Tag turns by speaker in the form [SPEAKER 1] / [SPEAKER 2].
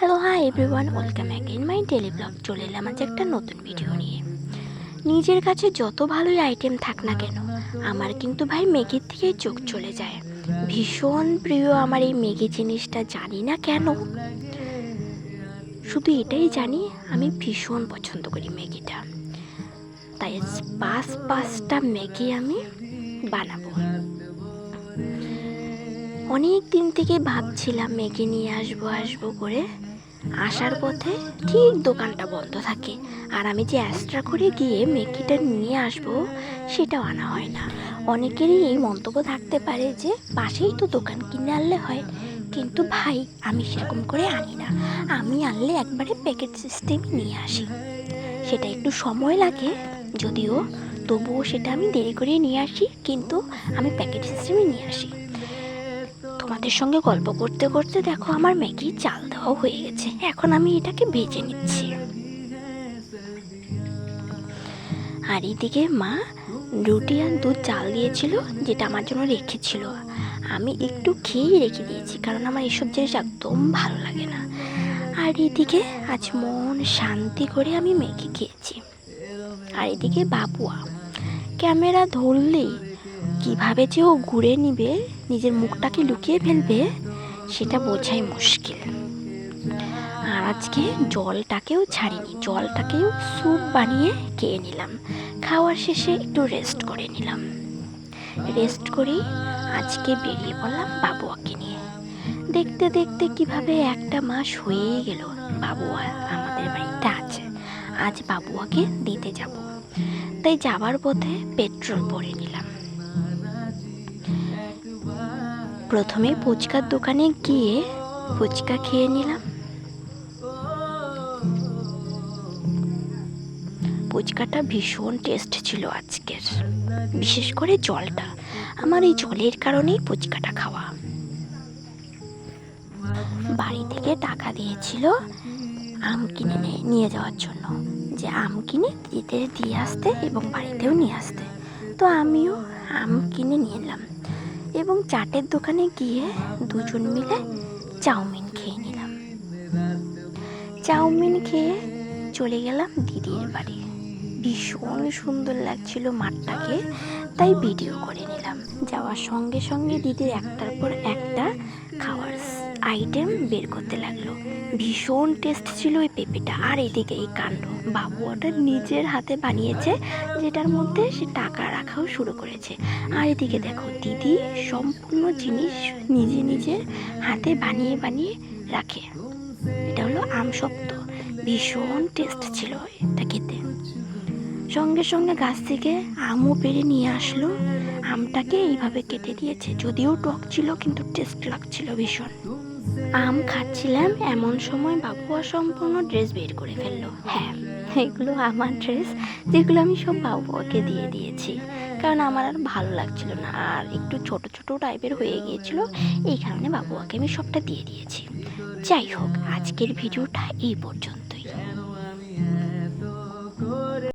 [SPEAKER 1] Hello hi everyone welcome again my daily blog চলে এলাম আজ একটা নতুন ভিডিও নিয়ে। নিজের কাছে যত ভালোই আইটেম থাক না কেন, আমার কিন্তু ভাই ম্যাগির থেকে চোখ চলে যায়। ভীষণ প্রিয় আমার এই ম্যাগি জিনিসটা, জানি না কেন। শুধু এটাই জানি, আমি ভীষণ পছন্দ করি ম্যাগিটা তাই পাঁচ পাঁচটা ম্যাগি আমি বানাবো। অনেক দিন থেকে ভাবছিলাম ম্যাগি নিয়ে আসব আসব করে। আসার পথে ঠিক দোকানটা বন্ধ থাকে। আর আমি যে অ্যাস্ট্রা করে গিয়ে ম্যাগিটা নিয়ে আসব, সেটাও আনা হয় না। অনেকেরই এই মন্তব্য থাকতে পারে যে, পাশেই তো দোকান কিনে আনলে হয়। কিন্তু ভাই, আমি সেরকম করে আনি না। আমি আনলে একবারে প্যাকেট সিস্টেম নিয়ে আসি। সেটা একটু সময় লাগে, যদিও তবুও সেটা আমি দেরি করে নিয়ে আসি, কিন্তু আমি প্যাকেট সিস্টেমে নিয়ে আসি। তোমাদের সঙ্গে গল্প করতে করতে দেখো আমার ম্যাগি চাল দেওয়া হয়ে গেছে। এখন আমি এটাকে ভেজে নিচ্ছি। আর এইদিকে মা রুটি আর দুধ চাল দিয়েছিল, যেটা আমার জন্য রেখেছিল। আমি একটু খেয়েই রেখে দিয়েছি, কারণ আমার এসব জিনিস একদম ভালো লাগে না। আর এদিকে আজ মন শান্তি করে আমি ম্যাগি খেয়েছি। আর এদিকে বাবুয়া, ক্যামেরা ধরলেই কীভাবে যে ও ঘুরে নিবে নিজের মুখটাকে লুকিয়ে ফেলবে, সেটা বোঝাই মুশকিল। আর আজকে জলটাকেও ছাড়িনি, জলটাকেও স্যুপ বানিয়ে খেয়ে নিলাম। খাওয়ার শেষে একটু রেস্ট করে নিলাম। রেস্ট করেই আজকে বেরিয়ে পড়লাম বাবুয়াকে নিয়ে। দেখতে দেখতে কীভাবে একটা মাস হয়েই গেল, বাবুয়া আমাদের বাড়িতে আছে। আজ বাবুয়াকে দিতে যাব। তাই যাবার পথে পেট্রোল ভরে নিলাম। প্রথমে ফুচকার দোকানে গিয়ে ফুচকা খেয়ে নিলাম। ফুচকাটা ভীষণ টেস্ট ছিল আজকের, বিশেষ করে জলটা। আমার এই জলের কারণেই ফুচকাটা খাওয়া। বাড়ি থেকে টাকা দিয়েছিল আম কিনে নিয়ে যাওয়ার জন্য। যে আম কিনে দিতে, দিয়ে আসতে এবং বাড়িতেও নিয়ে আসতে। তো আমিও আম কিনে নিয়ে এলাম। এবং চাটের দোকানে গিয়ে দুজন মিলে চাউমিন খেয়ে নিলাম। চাউমিন খেয়ে চলে গেলাম দিদির বাড়ি। ভীষণ সুন্দর লাগছিল মাঠটাকে, তাই ভিডিও করে নিলাম। যাওয়ার সঙ্গে সঙ্গে দিদির একটার পর একটা খাওয়ার আইটেম বের করতে লাগল। ভীষণ টেস্ট ছিল ওই পেঁপেটা। আর এদিকে এই কাণ্ড। বাবু ওটা নিজের হাতে বানিয়েছে, যেটার মধ্যে সে টাকা রাখাও শুরু করেছে। আর এদিকে দেখো, দিদি সম্পূর্ণ জিনিস নিজে নিজের হাতে বানিয়ে বানিয়ে রাখে। এটা হলো আম শক্ত ভীষণ টেস্ট ছিল এটা খেতে। সঙ্গে সঙ্গে গাছ থেকে আমও পেরে নিয়ে আসলো। আমটাকে এইভাবে কেটে দিয়েছে। যদিও টক ছিল, কিন্তু টেস্ট লাগছিল ভীষণ। আম খাচ্ছিলাম এমন সময় বাবুয়া সম্পূর্ণ ড্রেস বের করে ফেলল। হ্যাঁ এগুলো আমার ড্রেস, যেগুলো আমি সব বাবুয়াকে দিয়ে দিয়েছি। কারণ আমার আর ভালো লাগছিল না। আর একটু ছোট ছোট টাইপের হয়ে গিয়েছিল, এই কারণে বাবুয়াকে আমি সবটা দিয়ে দিয়েছি। যাই হোক, আজকের ভিডিওটা এই পর্যন্তই।